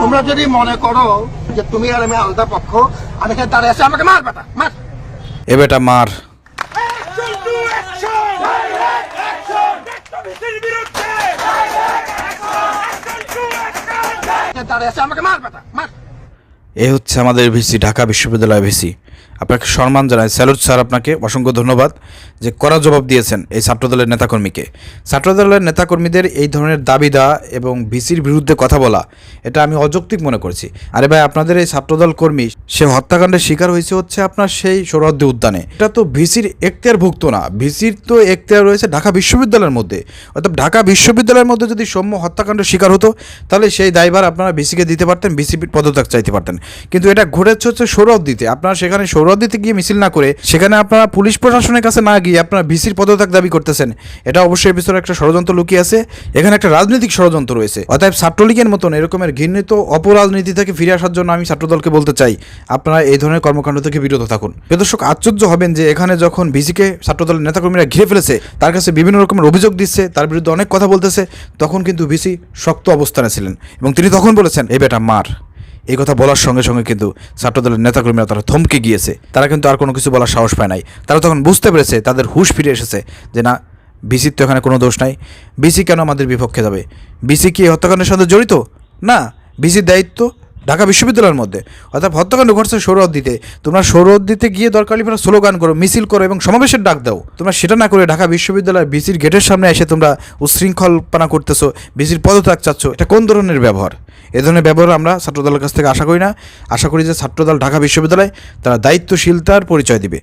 তোমরা যদি মনে করো যে তুমি আর আমি আলাদা পক্ষ আমি এখানে দাঁড়িয়ে আছি আমাকে মার বেটা মার। এ বেটা মার। এ হচ্ছে আমাদের ভিসি ঢাকা বিশ্ববিদ্যালয় ভিসি। আপনাকে সম্মান জানাই। স্যালুট স্যার আপনাকে অসংখ্য ধন্যবাদ যে কড়া জবাব দিয়েছেন এই ছাত্রদলের নেতাকর্মীকে। ছাত্রদলের নেতাকর্মীদের এই ধরনের দাবি দেওয়া এবং ভিসির বিরুদ্ধে কথা বলা, এটা আমি অযৌক্তিক মনে করছি। আরে ভাই, আপনাদের এই ছাত্রদল কর্মী, সে হত্যাকাণ্ডের শিকার হয়েছে হচ্ছে আপনার সেই সৌরহদ্দি উদ্যানে। এটা তো ভিসির এখতিয়ারভুক্ত না। ভিসির তো এখতিয়ার রয়েছে ঢাকা বিশ্ববিদ্যালয়ের মধ্যে। অর্থাৎ ঢাকা বিশ্ববিদ্যালয়ের মধ্যে যদি সৌম্য হত্যাকাণ্ডের শিকার হতো, তাহলে সেই দায়ভার আপনারা বিসিকে দিতে পারতেন বিসিপির পদত্যাগ চাইতে পারতেন। কিন্তু এটা ঘটেছে হচ্ছে সৌরহদ্দিতে আপনারা সেখানে সৌরহদ্দিতে গিয়ে মিছিল না করে সেখানে আপনারা পুলিশ প্রশাসনের কাছে না গিয়ে আপনারা ভিসির পদত্যাগ দাবি করতেছেন। এটা অবশ্যই ভিতরে একটা ষড়যন্ত্র লুকিয়ে আছে। এখানে একটা রাজনৈতিক ষড়যন্ত্র রয়েছে। অতএব ছাত্রলীগের মতন এরকমের ঘৃণিত অপরাজনীতি থেকে ফিরে আসার জন্য আমি ছাত্রদলকে বলতে চাই, আপনারা এই ধরনের কর্মকাণ্ড থেকে বিরত থাকুন। প্রিয় দর্শক, আশ্চর্য হবেন যে এখানে যখন ভিসিকে ছাত্রদলের নেতাকর্মীরা ঘিরে ফেলেছে, তার কাছে বিভিন্ন রকমের অভিযোগ দিচ্ছে, তার বিরুদ্ধে অনেক কথা বলতেছে, তখন কিন্তু ভিসি শক্ত অবস্থানে ছিলেন এবং তিনি তখন বলেছেন এই বেটা মার। এই কথা বলার সঙ্গে সঙ্গে কিন্তু ছাত্রদলের নেতাকর্মীরা তারা থমকে গিয়েছে। তারা কিন্তু আর কোনো কিছু বলার সাহস পায় নাই। তারা তখন বুঝতে পেরেছে, তাদের হুশ ফিরে এসেছে যে না বিসির তো এখানে কোনো দোষ নাই। বিসি কেন আমাদের বিপক্ষে যাবে? বিসি কি হত্যাকাণ্ডের সাথে জড়িত? না, বিসির দায়িত্ব ঢাকা বিশ্ববিদ্যালয়ের মধ্যে। অর্থাৎ হত্যাকাণ্ড ঘটছে সৌরদ্দিতে তোমরা সৌরদ্দিতে গিয়ে দরকার তোমরা স্লোগান করো, মিছিল করো এবং সমাবেশের ডাক দাও। তোমরা সেটা না করে ঢাকা বিশ্ববিদ্যালয়ের বিসির গেটের সামনে এসে তোমরা উশৃঙ্খলপনা করতেছো, বিসির পদত্যাগ চাচ্ছ। এটা কোন ধরনের ব্যবহার? এ ধরনের ব্যবহার আমরা ছাত্রদলের কাছ থেকে আশা করি না। আশা করি যে ছাত্রদল ঢাকা বিশ্ববিদ্যালয় তারা দায়িত্বশীলতার পরিচয় দিবে।